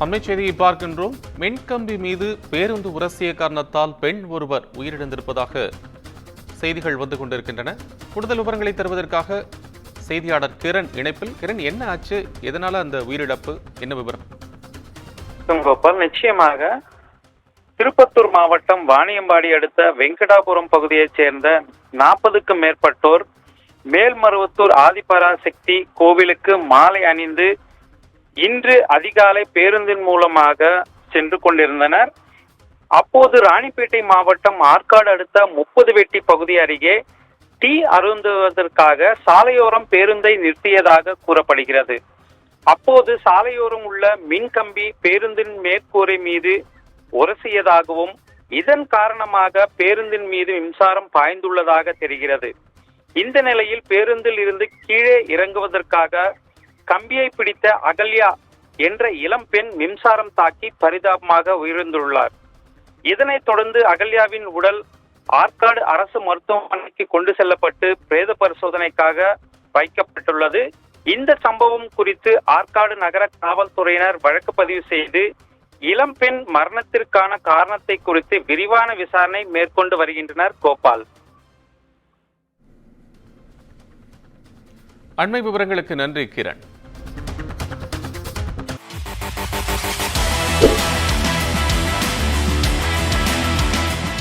அண்மை செய்தியை பார்க்கின்றோம். மின்கம்பி மீது பேருந்து உரசிய காரணத்தால் பெண் ஒருவர் உயிரிழந்திருப்பதாக செய்திகள் வந்து கொண்டிருக்கின்றன. கூடுதல் விவரங்களை தருவதற்காக செய்தியாளர் கிரண் இணைப்பில். கிரண் என்ன ஆச்சு? எதனால அந்த உயிரிழப்பு? என்ன விவரம்? கோபால். நிச்சயமாக திருப்பத்தூர் மாவட்டம் வாணியம்பாடி அடுத்த வெங்கடாபுரம் பகுதியைச் சேர்ந்த நாற்பதுக்கும் மேற்பட்டோர் மேல்மருவத்தூர் ஆதிபராசக்தி கோவிலுக்கு மாலை அணிந்து இன்று அதிகாலை பேருந்தின் மூலமாக சென்று கொண்டிருந்தனர். அப்போது ராணிப்பேட்டை மாவட்டம் ஆற்காடு அடுத்த முப்பது வெட்டி பகுதி அருகே டீ அருந்துவதற்காக சாலையோரம் பேருந்தை நிறுத்தியதாக கூறப்படுகிறது. அப்போது சாலையோரம் உள்ள மின்கம்பி பேருந்தின் மேற்கூரை மீது உரசியதாகவும் இதன் காரணமாக பேருந்தின் மீது மின்சாரம் பாய்ந்துள்ளதாக தெரிகிறது. இந்த நிலையில் பேருந்தில் இருந்து கீழே இறங்குவதற்காக கம்பியை பிடித்த அகல்யா என்ற இளம்பெண் மின்சாரம் தாக்கி பரிதாபமாக உயிர்ந்துள்ளார் இதனைத் தொடர்ந்து அகல்யாவின் உடல் ஆற்காடு அரசு மருத்துவமனைக்கு கொண்டு செல்லப்பட்டு பிரேத பரிசோதனைக்காக வைக்கப்பட்டுள்ளது. இந்த சம்பவம் குறித்து ஆற்காடு நகர காவல்துறையினர் வழக்கு பதிவு செய்து இளம்பெண் மரணத்திற்கான காரணத்தை குறித்து விரிவான விசாரணை மேற்கொண்டு வருகின்றனர் கோபால். அண்மை விவரங்களுக்கு நன்றி கிரண்.